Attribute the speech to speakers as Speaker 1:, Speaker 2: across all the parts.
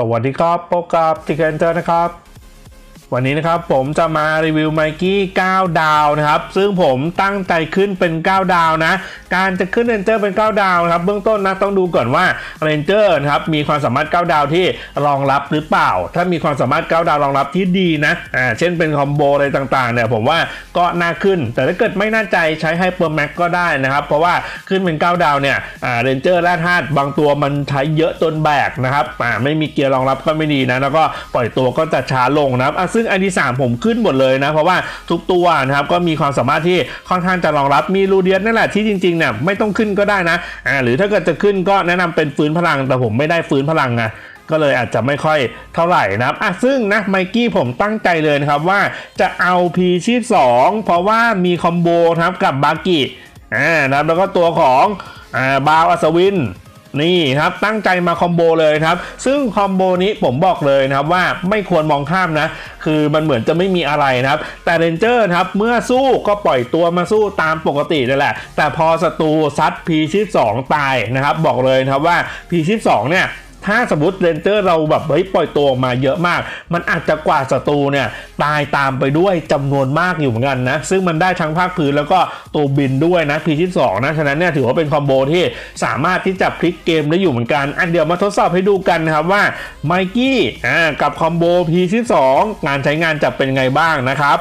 Speaker 1: สวัสดีครับพบกับทิเกนเจอร์นะครับ วันนี้นะครับผมจะมารีวิวไมกี้9ดาวนะครับ ซึ่งผมตั้งใจขึ้นเป็น 9 ดาวนะ การจะขึ้นเรนเจอร์เป็น 9 ดาวนะครับ เบื้องต้นนะต้องดูก่อนว่าเรนเจอร์นะครับมีความสามารถ 9 ดาวที่รองรับหรือเปล่า ถ้ามีความสามารถ 9 ดาวรองรับที่ดีนะอ่าเช่นเป็นคอมโบอะไรต่างๆเนี่ยผมว่าก็น่าขึ้น แต่ถ้าเกิดไม่น่าใจใช้ไฮเปอร์แม็กก็ได้นะครับ เพราะว่าขึ้นเป็น 9 ดาวเนี่ยอ่าเรนเจอร์แร่ธาตุบางตัวมันใช้เยอะจนแบกนะครับอ่าไม่มีเกียร์รองรับก็ไม่ดีนะแล้วก็ปล่อยตัวก็จะช้าลงนะครับซึ่ง ID3 ผมขึ้นหมดเลยนะ เพราะว่าทุกตัวนะครับก็มีความสามารถที่ค่อนข้างจะรองรับมีรูเดียนนั่นแหละที่จริงๆเนี่ยไม่ต้องขึ้นก็ได้นะอ่าหรือถ้าเกิดจะขึ้นก็แนะนำเป็นฟื้นพลัง แต่ผมไม่ได้ฟื้นพลังไงก็เลยอาจจะไม่ค่อยเท่าไหร่นะครับอะซึ่งนะไมกี้ผมตั้งใจเลยนะครับว่าจะเอา P ชีพ2เพราะว่ามีคอมโบครับกับบากิอ่านะครับแล้วก็ตัวของอ่าบาวอัศวิน นี่ครับตั้งใจมาคอมโบเลยครับซึ่งคอมโบนี้ผมบอกเลยนะครับว่าไม่ควรมองข้ามนะ คือมันเหมือนจะไม่มีอะไรนะครับ แต่เรนเจอร์ครับเมื่อสู้ก็ปล่อยตัวมาสู้ตามปกตินั่นแหละ แต่พอศัตรูซัด P ชีพ2ตายนะครับ บอกเลยนะครับว่า P ชีพ2เนี่ย ถ้าสมมติเรนเจอร์เราแบบเฮ้ยปล่อยตัวออกมาเยอะมาก มันอาจจะกว่าศัตรูเนี่ยตายตามไปด้วยจำนวนมากอยู่เหมือนกันนะ ซึ่งมันได้ทั้งภาคพื้นแล้วก็ตัวบินด้วยนะ P ที่2นะ ฉะนั้นเนี่ยถือว่าเป็นคอมโบที่สามารถที่จะพลิกเกมได้อยู่เหมือนกัน อันเดียวมาทดสอบให้ดูกันนะครับว่าไมกี้อ่ากับคอมโบ P ที่2งานใช้งานจะเป็นไงบ้างนะครับ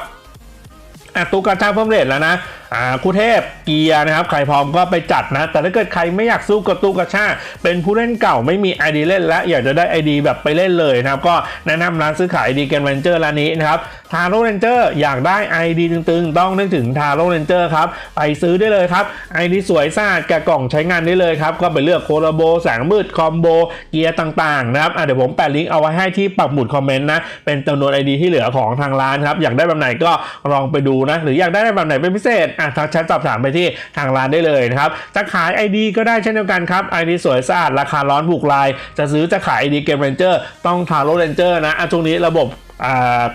Speaker 1: อะตู้กระชากเพิ่มเรทแล้วนะ อ่าคู่เทพเกียร์นะครับใครพร้อมก็ไปจัดนะ แต่ถ้าเกิดใครไม่อยากสู้กับตู้กระชาเป็นผู้เล่นเก่าไม่มี ID เล่นและอยากจะได้ไอดีแบบไปเล่นเลยนะครับ ก็แนะนำร้านซื้อขายดีเกมเวนเจอร์ร้านนี้นะครับทาโร่เรนเจอร์อยากได้ ID ตึงๆ ต้องนึกถึงทาโร่เรนเจอร์ครับไปซื้อได้เลยครับ ID สวยสะอาดแกะกล่องใช้งานได้เลยครับ ก็ไปเลือกโคโลโบแสงมืดคอมโบเกียร์ต่างๆนะครับเดี๋ยวผมแปะลิงก์เอาไว้ให้ที่ปักหมุดคอมเมนต์นะ เป็นจำนวน ID ที่เหลือของทางร้านครับ อยากได้แบบไหนก็ลองไปดูนะ หรืออยากได้แบบไหนเป็นพิเศษอะทักแชทสอบถามไปที่ทางร้านได้เลยนะครับจะขาย ID ก็ได้เช่นเดียวกันครับ ID สวยสะอาดราคาร้อนบุกลาย จะซื้อจะขาย ID เกมเรนเจอร์ต้องทาโร่เรนเจอร์นะอะช่วงนี้ระบบ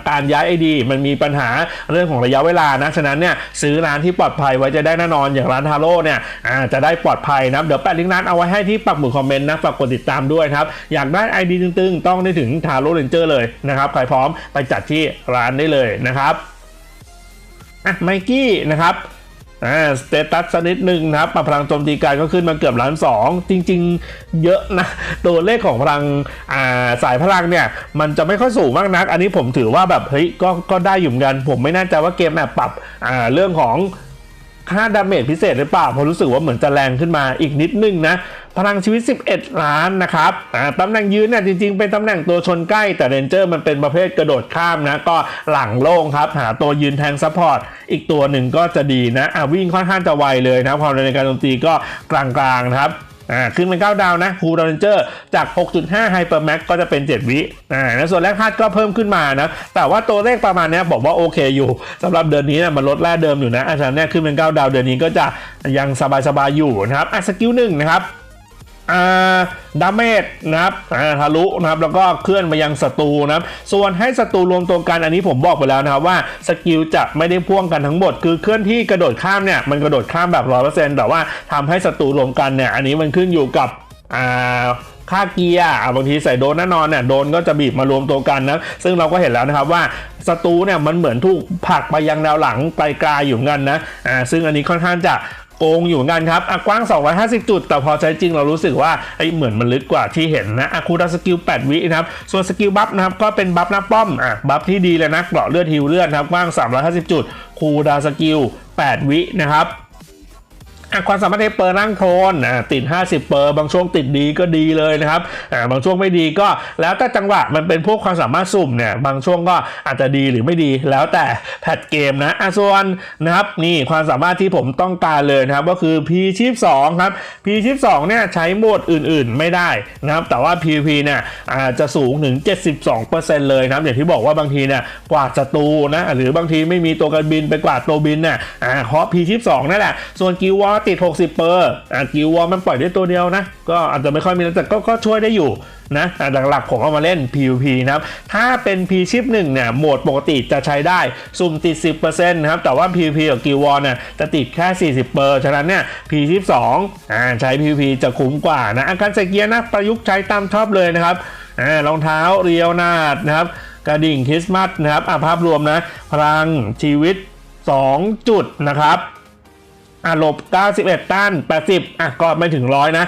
Speaker 1: การย้ายไอดีมันมีปัญหาเรื่องของระยะเวลานะ ฉะนั้นเนี่ยซื้อร้านที่ปลอดภัยไว้จะได้แน่นอนอย่างร้านทาโร่เนี่ยจะได้ปลอดภัยนะเดี๋ยวแปะลิงก์ร้านเอาไว้ให้ที่ปักหมุดคอมเมนต์นะฝากกดติดตามด้วยครับ อยากได้ไอดีตึงๆ ต้องได้ถึงทาโร่เรนเจอร์เลยนะครับ ใครพร้อมไปจัดที่ร้านได้เลยนะครับอะไมกี้นะครับ อ่าสเตตัสสักนิดหนึ่งนะครับปรับพลังโจมตีกายก็ขึ้นมาเกือบล้านสองจริง ๆ เยอะนะ ตัวเลขของพลังอ่าสายพลังเนี่ย มันจะไม่ค่อยสูงมากนัก อันนี้ผมถือว่าแบบเฮ้ยก็ก็ได้อยู่เหมือนกัน ผมไม่แน่ใจว่าเกมแบบปรับอ่าเรื่องของ 5ดาเมจพิเศษหรือเปล่าผมรู้สึกว่าเหมือนจะแรงขึ้นมาอีกนิดนึงนะ พลังชีวิต 11 ล้านนะครับตำแหน่งยืนเนี่ยจริงๆ เป็นตำแหน่งตัวชนใกล้ แต่เรนเจอร์มันเป็นประเภทกระโดดข้ามนะ ก็หลังโล่งครับ หาตัวยืนแทงซัพพอร์ตอีกตัวหนึ่งก็จะดีนะวิ่งค่อนข้างจะไวเลยนะความเร็วในการโจมตีก็กลางๆนะครับ อ่าขึ้นเป็น 9 ดาวนะคูดาวเรนเจอร์จาก 6.5ไฮเปอร์แม็กก็จะเป็น 7 วิอ่าแล้วส่วนแรกคาดก็เพิ่มขึ้นมานะ แต่ว่าตัวเลขประมาณนี้บอกว่าโอเคอยู่สำหรับเดือนนี้นะมันลดแรกเดิมอยู่นะอาจารย์เนี่ยขึ้นเป็น 9 ดาวเดือนนี้ก็จะยังสบายๆอยู่นะครับอะสกิลหนึ่งนะครับ อ่าดาเมจนะครับอ่าทะลุนะครับแล้วก็เคลื่อนมายังศัตรูนะครับส่วนให้ศัตรูรวมตัวกันอันนี้ผมบอกไปแล้วนะครับว่าสกิลจะไม่ได้พ่วงกันทั้งหมด คือเคลื่อนที่กระโดดข้ามเนี่ยมันกระโดดข้ามแบบร้อยเปอร์เซ็นต์แต่ว่าทำให้ศัตรูรวมกันเนี่ยอันนี้มันขึ้นอยู่กับอ่าค่าเกียร์บางทีใส่โดนแน่นอนเนี่ยโดนก็จะบีบมารวมตัวกันนะซึ่งเราก็เห็นแล้วนะครับว่าศัตรูเนี่ยมันเหมือนถูกผลักไปยังแนวหลังไกลๆอยู่เหมือนกันนะอ่าซึ่งอันนี้ค่อนข้างจะ โกงอยู่เหมือนกันครับอะกว้าง 250 จุด แต่พอใช้จริงเรารู้สึกว่าไอ้ยเหมือนมันลึกกว่าที่เห็นนะอะคูดาสกิล 8 วินะครับ ส่วนสกิลบัฟนะครับก็เป็นบัฟหน้าป้อมอะบัฟที่ดีเลยนะเกราะเลือดฮิวเลือดนะครับกว้าง 350 จุดคูดาสกิล 8 วินะครับ ความสามารถเทปเปอร์นั่งโคลนติด 50 เปอร์บางช่วงติดดีก็ดีเลยนะครับบางช่วงไม่ดีก็แล้วแต่จังหวะมันเป็นพวกความสามารถสุ่มเนี่ยบางช่วงก็อาจจะดีหรือไม่ดี แล้วแต่แพทเกมนะอะส่วนนะครับนี่ความสามารถที่ผมต้องการเลยนะครับก็คือ P ชีพ2ครับ P ชีพ2เนี่ยใช้โหมดอื่นๆไม่ได้นะครับแต่ว่า PVP เนี่ยอาจจะสูงถึง 72%เลยนะครับอย่างที่บอกว่าบางทีเนี่ยกวาดศัตรูนะหรือบางทีไม่มีตัวกันบินไปกวาดตัวบินเนี่ยอ่าเพราะ P ชีพ2นั่นแหละส่วนกิววอติด 60 เปอร์อะกิววอลมันปล่อยได้ตัวเดียวนะ ก็อาจจะไม่ค่อยมีแต่ก็ก็ช่วยได้อยู่นะแต่หลักๆผมเอามาเล่น PVP นะครับ ถ้าเป็น P ชิป1เนี่ย โหมดปกติจะใช้ได้ สุ่มติด 10%นะครับ แต่ว่า PVP กับกิววอเนี่ยจะติดแค่ 40 เปอร์ ฉะนั้นเนี่ย P ชิป2อ่าใช้ PVP จะคุ้มกว่านะอาการใส่เกียร์นะประยุกต์ใช้ตามชอบเลยนะครับอ่ารองเท้าเรียวนาดนะครับ กระดิ่งคริสต์มาสนะครับอะภาพรวมนะ พลังชีวิต 2 จุดนะครับ อะหลบ91ต้าน80 อะก็ไม่ถึงร้อยนะ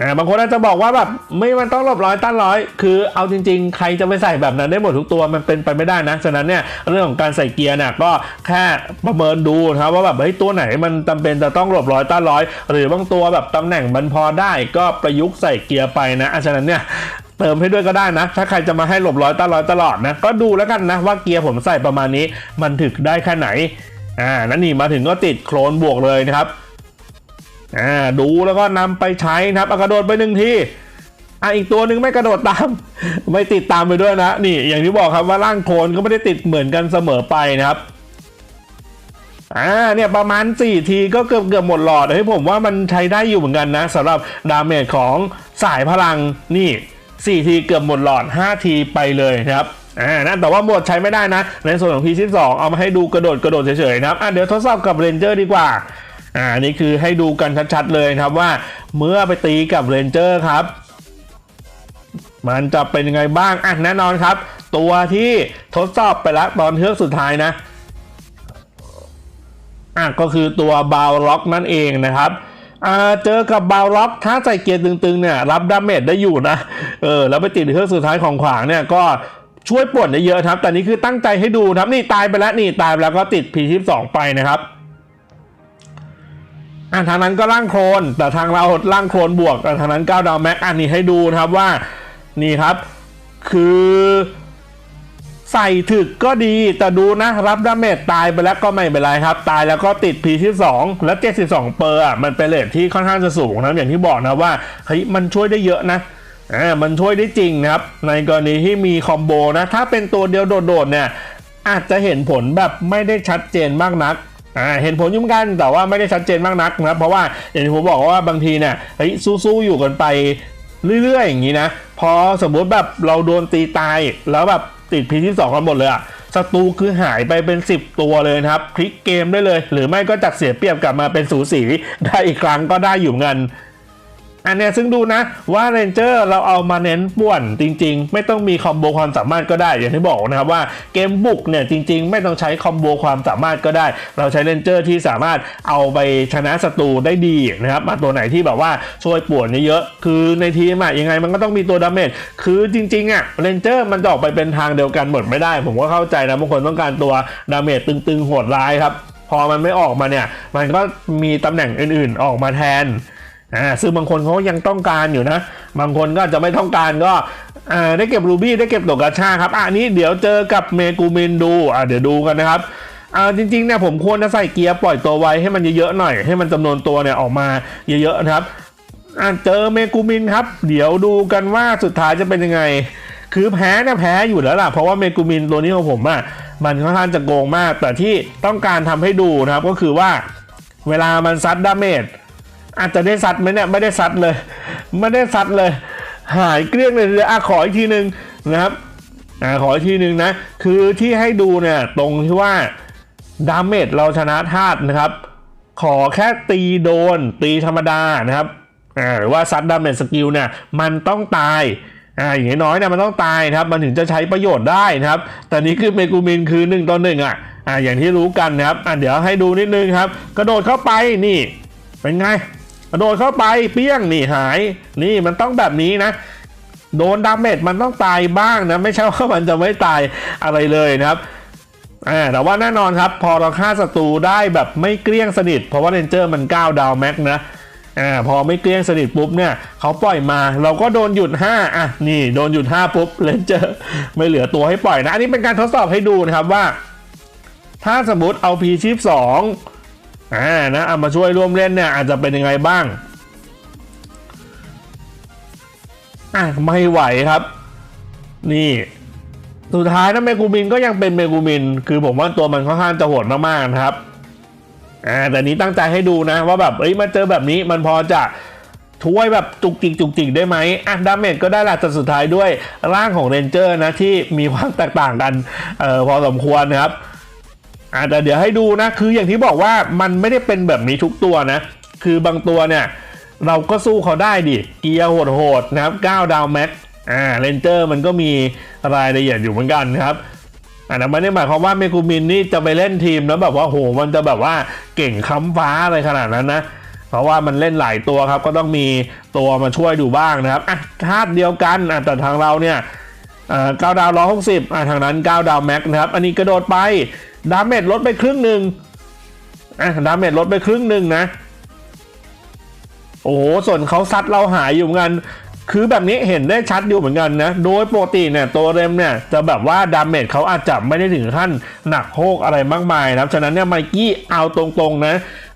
Speaker 1: อ่าบางคนอาจจะบอกว่าแบบไม่มันต้องหลบร้อยต้านร้อยคือเอาจริง ๆ ใครจะไปใส่แบบนั้นได้หมดทุกตัวมันเป็นไปไม่ได้นะฉะนั้นเนี่ยเรื่องของการใส่เกียร์เนี่ยก็แค่ประเมินดูนะครับว่าแบบเฮ้ยตัวไหนมันจำเป็นจะต้องหลบร้อยต้านร้อยหรือบางตัวแบบตำแหน่งมันพอได้ก็ประยุกต์ใส่เกียร์ไปนะฉะนั้นเนี่ยเติมให้ด้วยก็ได้นะ ถ้าใครจะมาให้หลบร้อยตลอดตลอดนะก็ดูแล้วกันนะว่าเกียร์ผมใส่ประมาณนี้มันถึกได้แค่ไหน อ่านั่นนี่มาถึงก็ติดโคลนบวกเลยนะครับอ่าดูแล้วก็นำไปใช้นะครับกระโดดไปหนึ่งทีอะอีกตัวหนึ่งไม่กระโดดตาม ไม่ติดตามไปด้วยนะ นี่อย่างที่บอกครับว่าร่างโคลนก็ไม่ได้ติดเหมือนกันเสมอไปนะครับอ่าเนี่ยประมาณ 4 ทีก็เกือบเกือบหมดหลอดเฮ้ยผมว่ามันใช้ได้อยู่เหมือนกันนะสำหรับดาเมจของสายพลังนี่ 4 ทีเกือบหมดหลอด 5 ทีไปเลยนะครับ อ่านั่นแต่ว่าหมดใช้ไม่ได้นะ ในส่วนของ P12 เอามาให้ดูกระโดดกระโดดเฉยๆนะครับอะเดี๋ยวทดสอบกับเรนเจอร์ดีกว่าอ่านี่คือให้ดูกันชัดๆเลยนะครับว่าเมื่อไปตีกับเรนเจอร์ครับ มันจะเป็นยังไงบ้างอะแน่นอนครับ ตัวที่ทดสอบไปแล้วตอนเทือกสุดท้ายนะอะก็คือตัวบาวล็อกนั่นเองนะครับอ่าเจอกับบาวล็อกถ้าใส่เกียร์ตึงๆเนี่ยรับดาเมจได้อยู่นะเออแล้วไปติดเครื่องสุดท้ายของขวางเนี่ยก็ ช่วยปวดได้เยอะครับ แต่นี่คือตั้งใจให้ดูครับ นี่ตายไปแล้วนี่ตายไปแล้วก็ติด P12 ไปนะครับอะทางนั้นก็ล่างโครนแต่ทางเราล่างโครนบวกแต่ทางนั้นก้าวดาวแม็กอันนี้ให้ดูนะครับว่านี่ครับ คือใส่ถึกก็ดีแต่ดูนะรับดาเมจตายไปแล้วก็ไม่เป็นไรครับ ตายแล้วก็ติด P ที่2และ 72 เปอร์มันเป็นเลทที่ค่อนข้างจะสูงนะอย่างที่บอกนะว่าเฮ้ยมันช่วยได้เยอะนะ อ่ามันช่วยได้จริงนะครับ ในกรณีที่มีคอมโบนะ ถ้าเป็นตัวเดียวโดดๆเนี่ยอาจจะเห็นผลแบบไม่ได้ชัดเจนมากนักอ่าเห็นผลยุ่เหมอนกันแต่ว่าไม่ได้ชัดเจนมากนักนะครับ เพราะว่าอย่างที่ผมบอกว่าบางทีเนี่ยเฮ้ยสู้ๆอยู่กันไปเรื่อยๆอย่างนี้นะพอสมมุติแบบเราโดนตีตายแล้วแบบติดพีที่สองกันหมดเลยอะศัตรูคือหายไปเป็น 10 ตัวเลยนะครับพลิกเกมได้เลย หรือไม่ก็จากเสียเปรียบกลับมาเป็นสูสีได้อีกครั้งก็ได้อยู่เหมือนกัน อันเนี้ยซึ่งดูนะว่าเรนเจอร์เราเอามาเน้นป่วนจริง ๆ ไม่ต้องมีคอมโบความสามารถก็ได้ อย่างที่บอกนะครับว่าเกมบุกเนี่ยจริง ๆ ไม่ต้องใช้คอมโบความสามารถก็ได้ เราใช้เรนเจอร์ที่สามารถเอาไปชนะศัตรูได้ดีนะครับมาตัวไหนที่แบบว่าช่วยป่วนเยอะๆคือในทีมอะยังไงมันก็ต้องมีตัวดาเมจคือจริงๆอะเรนเจอร์มันจะออกไปเป็นทางเดียวกันหมดไม่ได้ ผมก็เข้าใจนะบางคนต้องการตัวดาเมจตึงๆโหดร้ายครับพอมันไม่ออกมาเนี่ย มันก็มีตำแหน่งอื่นๆ ออกมาแทน อ่าซึ่งบางคนเขายังต้องการอยู่นะ บางคนก็จะไม่ต้องการก็อ่าได้เก็บรูบี้ได้เก็บตกกระชาครับอ่านี้เดี๋ยวเจอกับเมกูมินดูอ่าเดี๋ยวดูกันนะครับอ่าจริงๆเนี่ยผมควรจะใส่เกียร์ปล่อยตัวไว้ให้มันเยอะๆหน่อย ให้มันจำนวนตัวเนี่ยออกมาเยอะๆนะครับอ่าเจอเมกูมินครับ เดี๋ยวดูกันว่าสุดท้ายจะเป็นยังไง คือแพ้เนี่ยแพ้อยู่แล้วล่ะเพราะว่าเมกูมินตัวนี้ของผมอะมันค่อนข้างจะโกงมาก แต่ที่ต้องการทำให้ดูนะครับก็คือว่า เวลามันซัดดาเมจ อาจจะได้ซัดไหมเนี่ยไม่ได้ซัดเลย ไม่ได้ซัดเลย หายเกลี้ยงเลยอะขออีกทีหนึ่งนะครับอ่าขออีกทีหนึ่งนะ คือที่ให้ดูเนี่ยตรงที่ว่าดาเมจเราชนะธาตุนะครับ ขอแค่ตีโดน ตีธรรมดานะครับอ่าหรือว่าซัดดาเมจสกิลเนี่ยมันต้องตายอ่าอย่างน้อยเนี่ยมันต้องตายนะครับ มันถึงจะใช้ประโยชน์ได้นะครับ แต่นี้คือเมกูมินคือหนึ่งต่อหนึ่งอะอ่าอย่างที่รู้กันนะครับอ่าเดี๋ยวให้ดูนิดนึงครับ กระโดดเข้าไปนี่ เป็นไง โดดเข้าไปเปี้ยงนี่หาย นี่มันต้องแบบนี้นะ โดนดาเมจมันต้องตายบ้างนะไม่ใช่ว่ามันจะไม่ตายอะไรเลยนะครับอ่าแต่ว่าแน่นอนครับ พอเราฆ่าศัตรูได้แบบไม่เกลี้ยงสนิท เพราะว่าเรนเจอร์มัน9ดาวแม็กนะอ่าพอไม่เกลี้ยงสนิทปุ๊บเนี่ยเขาปล่อยมาเราก็โดนหยุด 5 อะ นี่โดนหยุด 5 ปุ๊บเรนเจอร์ไม่เหลือตัวให้ปล่อยนะ อันนี้เป็นการทดสอบให้ดูนะครับว่า ถ้าสมมติเอา P ชีพ2 อ่านะเอามาช่วยร่วมเล่นเนี่ยอาจจะเป็นยังไงบ้างอะไม่ไหวครับ นี่สุดท้ายนะเมกูมินก็ยังเป็นเมกูมิน คือผมว่าตัวมันค่อนข้างจะโหดมากๆนะครับอ่าแต่นี้ตั้งใจให้ดูนะ ว่าแบบเอ้ยมาเจอแบบนี้มันพอจะช่วยแบบจุกจิกจุกจิกได้ไหมอะดาเมจก็ได้แหละแต่สุดท้ายด้วยร่างของเรนเจอร์นะที่มีความแตกต่างกันเอ่อพอสมควรนะครับ อ่าแต่เดี๋ยวให้ดูนะ คืออย่างที่บอกว่ามันไม่ได้เป็นแบบนี้ทุกตัวนะ คือบางตัวเนี่ย เราก็สู้เขาได้ดิ เกียร์โหดๆนะครับ 9 ดาวแม็กอ่าเลนเจอร์มันก็มีรายละเอียดอยู่เหมือนกันครับอ่าแต่ไม่ได้หมายความว่าเมกูมินนี่จะไปเล่นทีมแล้วแบบว่าโหมันจะแบบว่าเก่งค้ำฟ้าอะไรขนาดนั้นนะ เพราะว่ามันเล่นหลายตัวครับก็ต้องมีตัวมาช่วยดูบ้างนะครับอะธาตุเดียวกันอะแต่ทางเราเนี่ย เก้าดาวร้อยหกสิบอะทางนั้นเก้าดาวแม็กนะครับ อันนี้กระโดดไป ดาเมจลดไปครึ่งหนึ่งอะดาเมจลดไปครึ่งหนึ่งนะ โอ้โห ส่วนเขาซัดเราหายอยู่เหมือนกัน คือแบบนี้เห็นได้ชัดอยู่เหมือนกันนะ โดยปกติเนี่ยตัวเรมเนี่ยจะแบบว่าดาเมจเขาอาจจะไม่ได้ถึงขั้นหนักโฮกอะไรมากมายนะครับ ฉะนั้นเนี่ยไมกี้เอาตรงๆนะ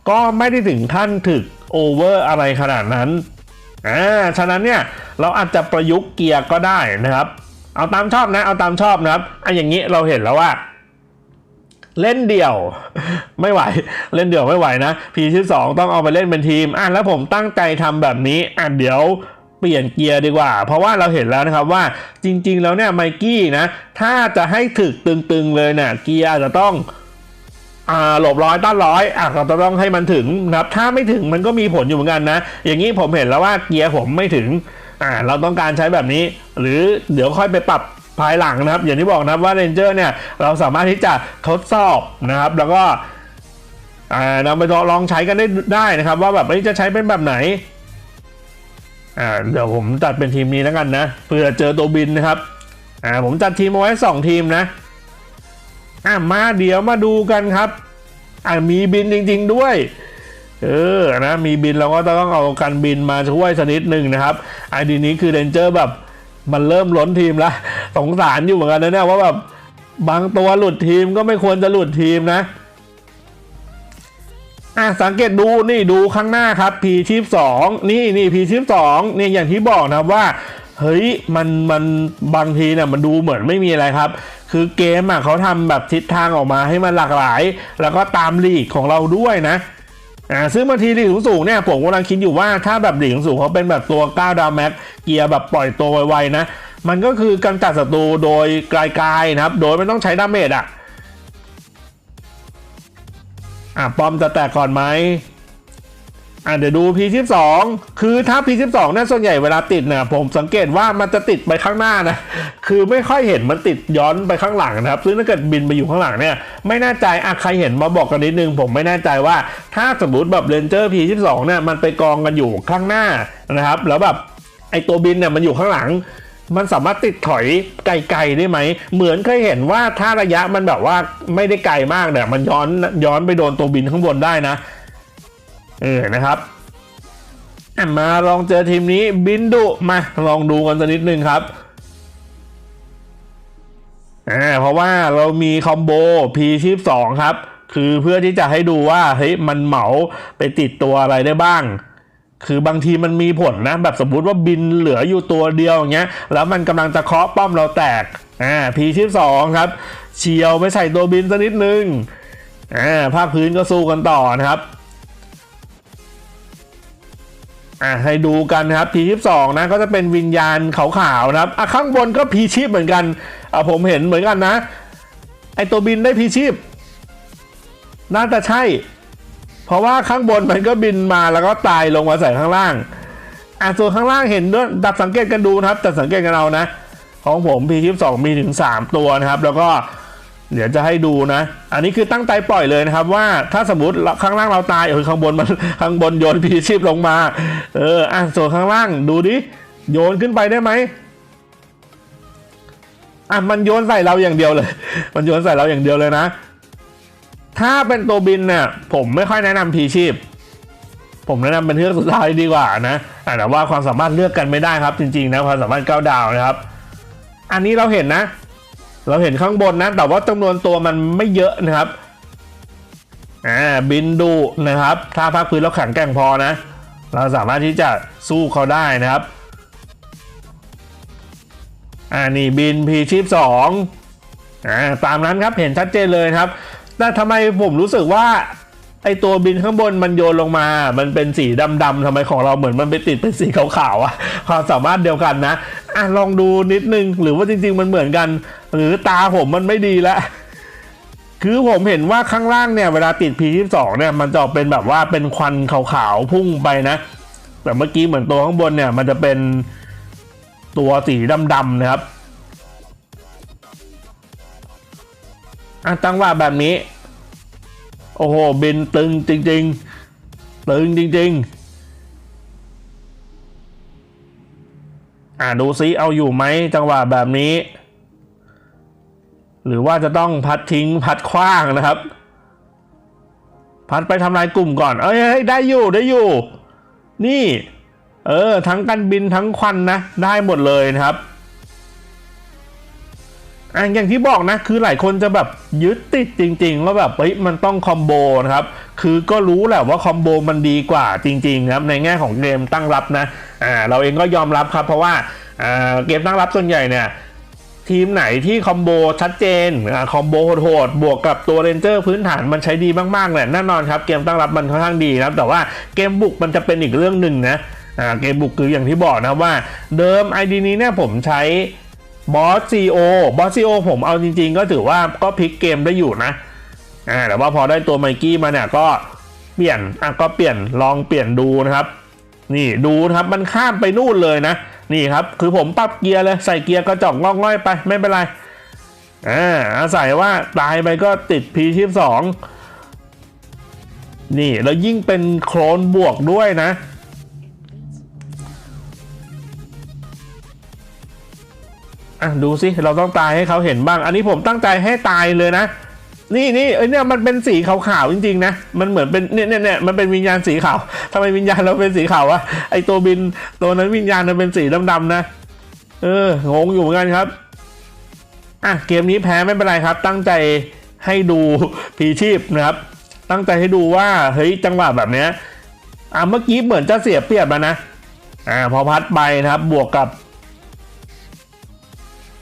Speaker 1: ก็ไม่ได้ถึงขั้นถึกโอเวอร์อะไรขนาดนั้น อ่า ฉะนั้นเนี่ยเราอาจจะประยุกต์เกียร์ก็ได้นะครับ เอาตามชอบนะ เอาตามชอบนะครับอะอย่างนี้เราเห็นแล้วว่า เล่นเดี่ยว ไม่ไหว เล่นเดี่ยวไม่ไหวนะพีที่สองต้องเอาไปเล่นเป็นทีมอะแล้วผมตั้งใจทำแบบนี้อะเดี๋ยวเปลี่ยนเกียร์ดีกว่า เพราะว่าเราเห็นแล้วนะครับว่าจริง ๆ แล้วเนี่ยไมกี้นะ ถ้าจะให้ถึกตึงๆเลยเนี่ยเกียร์จะต้องหลบร้อยต้านร้อยอะเราจะต้องให้มันถึงนะครับ ถ้าไม่ถึงมันก็มีผลอยู่เหมือนกันนะ อย่างนี้ผมเห็นแล้วว่าเกียร์ผมไม่ถึง อ่าเราต้องการใช้แบบนี้ หรือเดี๋ยวค่อยไปปรับภายหลังนะครับ อย่างที่บอกนะครับว่าเรนเจอร์เนี่ยเราสามารถที่จะทดสอบนะครับ แล้วก็นำไปลองใช้กันได้ได้นะครับ ว่าแบบเอ้จะใช้เป็นแบบไหนเดี๋ยวผมจัดเป็นทีมนี้แล้วกันนะเพื่อเจอตัวบินนะครับผมจัดทีมเอาไว้สองทีมนะมาเดี๋ยวมาดูกันครับมีบินจริง ๆ ด้วย เออนะมีบินเราก็ต้องเอาการบินมาช่วยสกนิดหนึ่งนะครับไอดีนี้คือเรนเจอร์แบบมันเริ่มล้นทีมแล้วสงสารอยู่เหมือนกันนะเนี่ยว่าแบบบางตัวหลุดทีมก็ไม่ควรจะหลุดทีมนะอะสังเกตดูนี่ดูข้างหน้าครับ P ชีพสองนี่นี่ P ชีพสองนี่อย่างที่บอกนะว่า เฮ้ยมันมันบางทีเนี่ยมันดูเหมือนไม่มีอะไรครับ คือเกมอะเขาทำแบบทิศทางออกมาให้มันหลากหลาย แล้วก็ตามลีกของเราด้วยนะ อ่าซึ่งบางทีลีกสูงๆเนี่ยผมกำลังคิดอยู่ว่าถ้าแบบลีกสูงเขาเป็นแบบตัว9ดาวแม็กเกียร์แบบปล่อยตัวไวๆนะ มันก็คือกำจัดศัตรูโดยไกลๆนะครับ โดยไม่ต้องใช้ดาเมจอะอะปอมจะแตกก่อนไหม อะเดี๋ยวดู P12 คือถ้า P12 เนี่ยส่วนใหญ่เวลาติดเนี่ยผมสังเกตว่ามันจะติดไปข้างหน้านะ คือไม่ค่อยเห็นมันติดย้อนไปข้างหลังนะครับ ซึ่งถ้าเกิดบินไปอยู่ข้างหลังเนี่ย ไม่แน่ใจอะใครเห็นมาบอกกันนิดนึง ผมไม่แน่ใจว่าถ้าสมมติแบบเรนเจอร์ P12 เนี่ยมันไปกองกันอยู่ข้างหน้านะครับ แล้วแบบไอตัวบินเนี่ยมันอยู่ข้างหลังมันสามารถติดถอยไกลๆได้ไหม เหมือนเคยเห็นว่าถ้าระยะมันแบบว่าไม่ได้ไกลมากเนี่ยมันย้อนย้อนไปโดนตัวบินข้างบนได้นะ เออนะครับมาลองเจอทีมนี้บินดุมาลองดูกันสักนิดนึงครับอ่าเพราะว่าเรามีคอมโบ P ชีพ2ครับ คือเพื่อที่จะให้ดูว่าเฮ้ยมันเหมาไปติดตัวอะไรได้บ้าง คือบางทีมันมีผลนะ แบบสมมติว่าบินเหลืออยู่ตัวเดียวอย่างเงี้ย แล้วมันกำลังจะเคาะป้อมเราแตกอ่า P ชีพ2ครับเฉียวไปใส่ตัวบินสักนิดนึงอ่าภาคพื้นก็สู้กันต่อนะครับ อะให้ดูกันนะครับพีชิปสองนะก็จะเป็นวิญญาณขาวๆนะครับอะข้างบนก็พีชิปเหมือนกันอะผมเห็นเหมือนกันนะ ไอตัวบินได้พีชิปน่าจะใช่ เพราะว่าข้างบนมันก็บินมาแล้วก็ตายลงมาใส่ข้างล่างอะส่วนข้างล่างเห็นด้วยดับสังเกตกันดูนะครับแต่สังเกตกันเอานะ ของผมพีชิปสองมีถึง3ตัวนะครับ แล้วก็ เดี๋ยวจะให้ดูนะ อันนี้คือตั้งใจปล่อยเลยนะครับ ว่าถ้าสมมติข้างล่างเราตายเออข้างบนมันข้างบนโยนพีชีพลงมา เอออะส่วนข้างล่างดูดิโยนขึ้นไปได้ไหมอะมันโยนใส่เราอย่างเดียวเลย มันโยนใส่เราอย่างเดียวเลยนะ ถ้าเป็นตัวบินเนี่ยผมไม่ค่อยแนะนำพีชีพ ผมแนะนำเป็นเลือกสุดท้ายดีกว่านะแต่ว่าความสามารถเลือกกันไม่ได้ครับ จริงๆนะความสามารถก้าวดาวนะครับ อันนี้เราเห็นนะ เราเห็นข้างบนนะ แต่ว่าจำนวนตัวมันไม่เยอะนะครับอ่าบินดูนะครับ ถ้าพักพื้นแล้วแข็งแกร่งพอนะ เราสามารถที่จะสู้เขาได้นะครับอ่านี่บินพีชีพสองอ่าตามนั้นครับเห็นชัดเจนเลยครับแต่ทำไมผมรู้สึกว่าไอตัวบินข้างบนมันโยนลงมา มันเป็นสีดำๆทำไมของเราเหมือนมันไปติดเป็นสีขาวๆอะความสามารถเดียวกันนะ อะลองดูนิดนึง หรือว่าจริง ๆ มันเหมือนกัน หรือตาผมมันไม่ดีแล้วคือผมเห็นว่าข้างล่างเนี่ยเวลาติด P22 เนี่ยมันจะเป็นแบบว่าเป็นควันขาวๆพุ่งไปนะ แต่เมื่อกี้เหมือนตัวข้างบนเนี่ยมันจะเป็นตัวสีดำๆนะครับอะตั้งว่าแบบนี้ โอ้โหบินตึงจริง ๆ ตึงจริง ๆ อ่าดูซิเอาอยู่ไหมจังหวะแบบนี้ หรือว่าจะต้องพัดทิ้งพัดคว้างนะครับ พัดไปทำลายกลุ่มก่อน เอ้ยเอ้ยได้อยู่ได้อยู่ นี่ เออ ทั้งกันบินทั้งควันนะ ได้หมดเลยนะครับ อะอย่างที่บอกนะคือหลายคนจะแบบยึดติดจริงๆว่าแบบเฮ้ยมันต้องคอมโบนะครับคือก็รู้แหละว่าคอมโบมันดีกว่าจริงๆครับในแง่ของเกมตั้งรับนะอ่าเราเองก็ยอมรับครับ เพราะว่าอ่าเกมตั้งรับส่วนใหญ่เนี่ยทีมไหนที่คอมโบชัดเจนอคอมโบโหดๆบวกกับตัวเรนเจอร์พื้นฐานมันใช้ดีมากๆแหละแน่นอนครับเกมตั้งรับมันค่อนข้างดีนะครับแต่ว่าเกมบุกมันจะเป็นอีกเรื่องหนึ่งนะเกมบุกคืออย่างที่บอกนะว่า เดิม ID นี้เนี่ยผมใช้ บอสซีโอบอสซีโอผมเอาจริง ๆ ก็ถือว่าก็พลิกเกมได้อยู่นะอ่าแต่ว่าพอได้ตัวไมกี้มาเนี่ยก็เปลี่ยนอะก็เปลี่ยนลองเปลี่ยนดูนะครับ นี่ดูนะครับมันข้ามไปนู่นเลยนะ นี่ครับ คือผมปรับเกียร์เลยใส่เกียร์กระจอกงอกง่อยไปไม่เป็นไรอ่าอาศัยว่าตายไปก็ติด P ชีพสองนี่แล้วยิ่งเป็นโคลนบวกด้วยนะ อะดูสิเราต้องตายให้เขาเห็นบ้าง อันนี้ผมตั้งใจให้ตายเลยนะ นี่นี่เอ้ยเนี่ยมันเป็นสีขาวๆจริงๆนะมันเหมือนเป็นเนี่ยเนี่ยเนี่ยมันเป็นวิญญาณสีขาวทำไมวิญญาณเราเป็นสีขาววะไอตัวบินตัวนั้นวิญญาณมันเป็นสีดำๆนะเอองงอยู่เหมือนกันครับอะเกมนี้แพ้ไม่เป็นไรครับ ตั้งใจให้ดูพีชีพนะครับ ตั้งใจให้ดูว่าเฮ้ยจังหวะแบบเนี้ยอะเมื่อกี้เหมือนจะเสียเปรียบแล้วนะอ่าพอพัดไปนะครับบวกกับ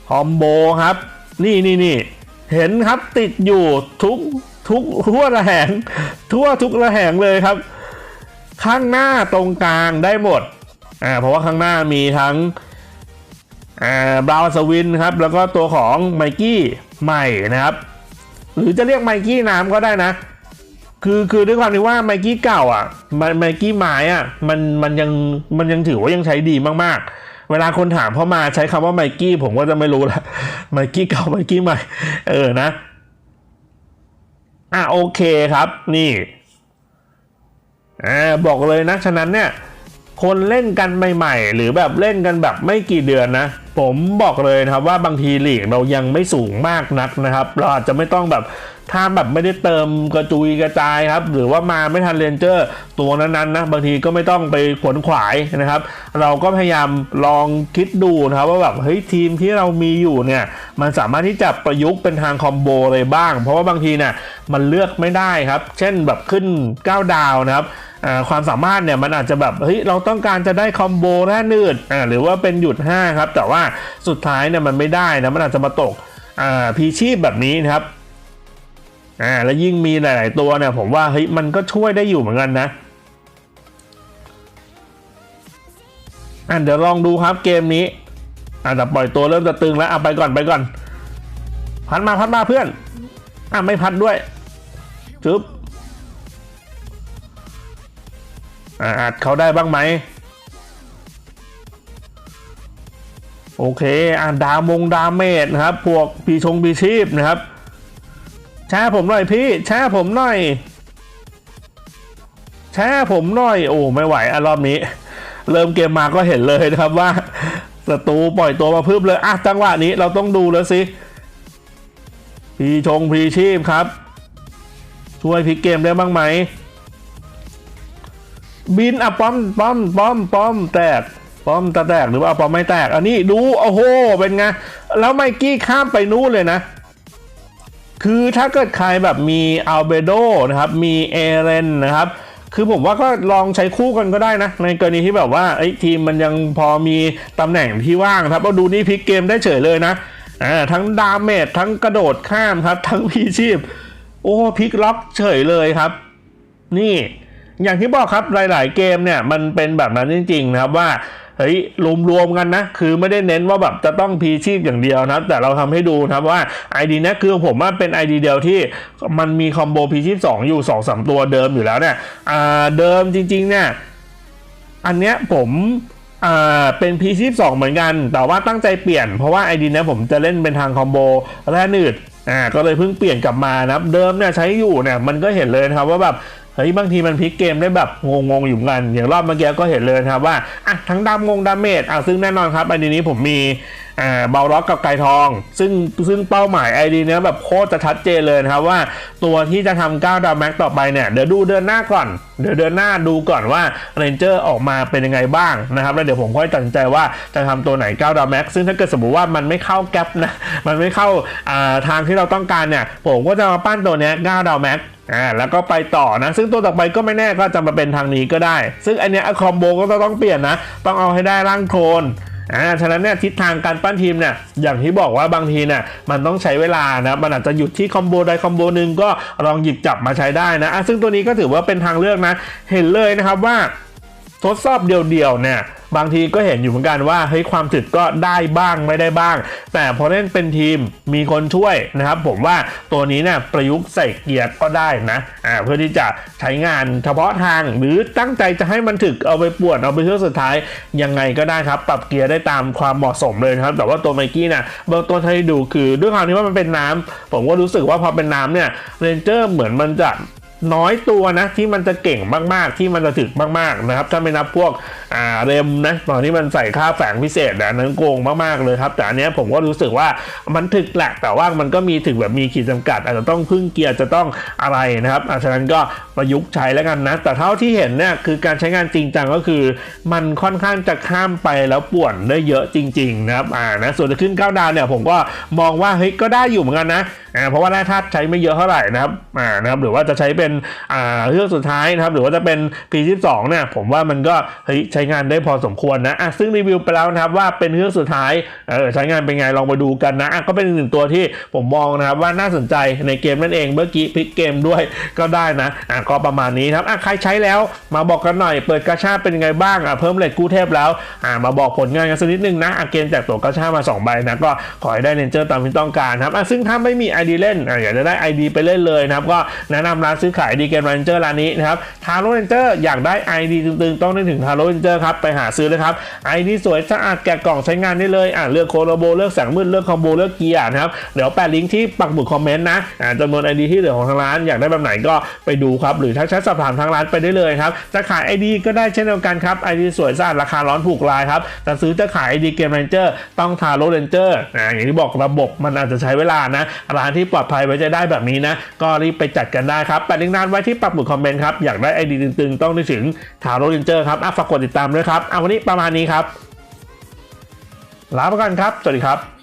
Speaker 1: คอมโบครับ นี่นี่นี่เห็นครับติดอยู่ทุกทุกทั่วระแหง ทั่วทุกระแหงเลยครับ ข้างหน้าตรงกลางได้หมดอ่าเพราะว่าข้างหน้ามีทั้งอ่าบราวน์สวินครับ แล้วก็ตัวของไมกี้ใหม่นะครับ หรือจะเรียกไมกี้น้ำก็ได้นะคือคือด้วยความที่ว่าไมกี้เก่าอะไมกี้ไม้อะมันมันยังมันยังถือว่ายังใช้ดีมากๆ เวลาคนถามเข้ามาใช้คำว่าไมกี้ผมก็จะไม่รู้ละไมกี้เก่าไมกี้ใหม่ เออนะ อะโอเคครับ นี่อ่าบอกเลยนะ ฉะนั้นเนี่ย คนเล่นกันใหม่ๆ หรือแบบเล่นกันแบบไม่กี่เดือนนะ ผมบอกเลยนะครับว่าบางทีลีกเรายังไม่สูงมากนักนะครับ เราอาจจะไม่ต้องแบบถ้าแบบไม่ได้เติมกระจุยกระจายครับ หรือว่ามาไม่ทันเรนเจอร์ตัวนั้นๆนะบางทีก็ไม่ต้องไปขวนขวายนะครับ เราก็พยายามลองคิดดูนะครับว่าแบบเฮ้ยทีมที่เรามีอยู่เนี่ยมันสามารถที่จะประยุกต์เป็นทางคอมโบเลยบ้าง เพราะว่าบางทีเนี่ยมันเลือกไม่ได้ครับ เช่นแบบขึ้น 9 ดาวนะครับ ความสามารถเนี่ยมันอาจจะแบบเฮ้ยเราต้องการจะได้คอมโบแท่นืดอ่าหรือว่าเป็นหยุด5ครับแต่ว่าสุดท้ายเนี่ยมันไม่ได้นะมันอาจจะมาตกอ่าพีชีพแบบนี้นะครับอ่าแล้วยิ่งมีหลาย ๆ ตัวเนี่ยผมว่าเฮ้ยมันก็ช่วยได้อยู่เหมือนกันนะอ่าเดี๋ยวลองดูครับเกมนี้อ่าแต่ปล่อยตัวเริ่มจะตึงแล้วอะไปก่อนไปก่อน พัดมาพัดมาเพื่อนอะไม่พัดด้วยจึ๊บ อ่าอัดเขาได้บ้างไหม โอเคอ่าดามงดาเมจนะครับ พวกปีชงปีชีพนะครับแช่ผมหน่อยพี่แช่ผมหน่อยแช่ผมหน่อย โอ้ไม่ไหวอะรอบนี้ เริ่มเกมมาก็เห็นเลยนะครับว่าศัตรูปล่อยตัวมาพึบเลยอะจังหวะนี้เราต้องดูแล้วสิพีชงพีชีพครับ ช่วยพลิกเกมได้บ้างไหม บินอะป้อมป้อมป้อมป้อมแตกป้อมตะแตกหรือว่าป้อมไม่แตก อันนี้ดูโอ้โหเป็นไงแล้วไมกี้ข้ามไปนู้นเลยนะ คือถ้าเกิดใครแบบมีอัลเบโดนะครับมีเอเรนนะครับคือผมว่าก็ลองใช้คู่กันก็ได้นะ ในกรณีที่แบบว่าไอ้ทีมมันยังพอมีตำแหน่งที่ว่างครับเราดูนี่พลิกเกมได้เฉยเลยนะอ่าทั้งดาเมจทั้งกระโดดข้ามครับ ทั้งพีชีพ โอ้พลิกล็อกเฉยเลยครับ นี่ อย่างที่บอกครับหลาย ๆ เกมเนี่ยมันเป็นแบบนั้นจริง ๆ นะครับว่าเฮ้ยรวมๆกันนะ คือไม่ได้เน้นว่าแบบจะต้องพีชีพอย่างเดียวนะครับ แต่เราทำให้ดูนะครับว่า ID เนี้ยคือผมว่าเป็น ID เดียวที่มันมีคอมโบพีชีพ2อยู่2 3ตัวเดิมอยู่แล้วเนี่ยเดิมจริง ๆ เนี่ย อันเนี้ยผมอ่าเป็น P22 เหมือนกัน แต่ว่าตั้งใจเปลี่ยนเพราะว่าไอดีเนี้ยผมจะเล่นเป็นทางคอมโบแร่นืดอ่าก็เลยเพิ่งเปลี่ยนกลับมานะครับ เดิมเนี่ยใช้อยู่เนี่ยมันก็เห็นเลยนะครับว่าแบบ เฮ้ยบางทีมันพลิกเกมได้แบบงงๆอยู่กัน อย่างรอบเมื่อกี้ก็เห็นเลยนะครับว่าอะทั้งดำงงดาเมจอะซึ่งแน่นอนครับอันนี้ผมมี อ่าเบาล็อกกับไกรทอง ซึ่งซึ่งเป้าหมายไอดีเนี้ยแบบโคตรจะชัดเจนเลยนะครับว่าตัวที่จะทำก้าวดาวแม็กต่อไปเนี่ยเดี๋ยวดูเดินหน้าก่อน เดี๋ยวเดินหน้าดูก่อนว่าเรนเจอร์ออกมาเป็นยังไงบ้างนะครับแล้วเดี๋ยวผมค่อยตัดสินใจว่าจะทำตัวไหนก้าวดาวแม็กซึ่งถ้าเกิดสมมติว่ามันไม่เข้าแก๊ปนะมันไม่เข้าอ่าทางที่เราต้องการเนี่ยผมก็จะมาปั้นตัวเนี้ยก้าวดาวแม็กอ่าแล้วก็ไปต่อนะ ซึ่งตัวต่อไปก็ไม่แน่ก็จะมาเป็นทางนี้ก็ได้ ซึ่งอันเนี้ยคอมโบก็ต้องเปลี่ยนนะ ต้องเอาให้ได้ร่างโคลน อ่าฉะนั้นเนี่ยทิศทางการปั้นทีมเนี่ยอย่างที่บอกว่าบางทีเนี่ยมันต้องใช้เวลานะมันอาจจะหยุดที่คอมโบใดคอมโบหนึ่งก็ลองหยิบจับมาใช้ได้นะอะซึ่งตัวนี้ก็ถือว่าเป็นทางเลือกนะ เห็นเลยนะครับว่าทดสอบเดี่ยวๆเนี่ย บางทีก็เห็นอยู่เหมือนกันว่าเฮ้ยความถึกก็ได้บ้างไม่ได้บ้าง แต่พอเล่นเป็นทีมมีคนช่วยนะครับผมว่าตัวนี้เนี่ยประยุกต์ใส่เกียร์ก็ได้นะอ่าเพื่อที่จะใช้งานเฉพาะทางหรือตั้งใจจะให้มันถึกเอาไปปวดเอาไปเชื่อสุดท้ายยังไงก็ได้ครับ ปรับเกียร์ได้ตามความเหมาะสมเลยครับ แต่ว่าตัวไมกี้เนี่ยเบื้องต้นให้ดูคือด้วยความที่ว่ามันเป็นน้ำผมก็รู้สึกว่าพอเป็นน้ำเนี่ยเรนเจอร์เหมือนมันจะ น้อยตัวนะที่มันจะเก่งมากๆ ที่มันจะถึกมากๆนะครับ ถ้าไม่นับพวกอ่าเรมนะตอนที่มันใส่ค่าแฝงพิเศษนะอันนั้นโกงมากๆเลยครับ แต่อันนี้ผมก็รู้สึกว่ามันถึกแหละแต่ว่ามันก็มีถึกแบบมีขีดจำกัด อาจจะต้องพึ่งเกียร์จะต้องอะไรนะครับอะฉะนั้นก็ประยุกต์ใช้แล้วกันนะ แต่เท่าที่เห็นเนี่ยคือการใช้งานจริงจังก็คือ มันค่อนข้างจะข้ามไปแล้วป่วนได้เยอะจริง ๆ นะครับอ่านะส่วนจะขึ้นก้าวดาวเนี่ยผมก็มองว่าเฮ้ยก็ได้อยู่เหมือนกันนะอ่าเพราะว่าแร่ธาตุใช้ไม่เยอะเท่าไหร่นะครับอ่านะครับหรือว่าจะใช้เป็นอ่าเรื่องสุดท้ายนะครับหรือว่าจะเป็น P22 เนี่ยผมว่ามันก็เฮ้ยใช้งานได้พอสมควรนะอะซึ่งรีวิวไปแล้วนะครับว่าเป็นเรื่องสุดท้ายเออใช้งานเป็นไงลองมาดูกันนะอะก็เป็นหนึ่งตัวที่ผมมองนะครับว่าน่าสนใจในเกมนั่นเองเมื่อกี้พลิกเกมด้วยก็ได้นะอะก็ประมาณนี้ครับอะใครใช้แล้วมาบอกกันหน่อย เปิดกาชาเป็นไงบ้างอะเพิ่มเลทกู้เทพแล้วอะมาบอกผลงานกันสักนิดนึงนะอะเกมแจกตัวกาชามาสองใบนะก็ขอให้ได้เรนเจอร์ตามที่ต้องการครับอะซึ่งถ้าไม่มี ID เล่นอะอยากจะได้ ID ไปเล่นเลยนะครับก็แนะนำร้านซื้อขายดีเกมเรนเจอร์ร้านนี้นะครับทาโร่เรนเจอร์อยากได้ ID ตึงๆ ต้องนึกถึงทาโร่เรนเจอร์ครับ ไปหาซื้อเลยครับ ID สวยสะอาดแกะกล่องใช้งานได้เลยอะเลือกโคโลโบเลือกแสงมืดเลือกคอมโบเลือกเกียร์นะครับเดี๋ยวแปะลิงก์ที่ปักหมุดคอมเมนต์นะอะจำนวน ID ที่เหลือของทางร้านอยากได้แบบไหนก็ไปดูครับหรือถ้าใช้สอบถามทางร้านไปได้เลยครับจะขาย ID ก็ได้เช่นเดียวกันครับ ID สวยสะอาดราคาร้อนถูกรายครับจะซื้อจะขาย ID เกมเรนเจอร์ต้องทาโร่เรนเจอร์อะอย่างที่บอกระบบมันอาจจะใช้เวลานะร้านที่ปลอดภัยไว้ใจะได้แบบนี้นะก็รีบไปจัดกันได้ครับแปะลิงก์ร้านไว้ที่ปักหมุดคอมเมนต์ครับ อยากได้ไอดีตึงๆ ต้องนึกถึงทาโร่เรนเจอร์ครับฝากกดติดตามด้วยครับเอาวันนี้ประมาณนี้ครับลาไปก่อนครับ สวัสดีครับ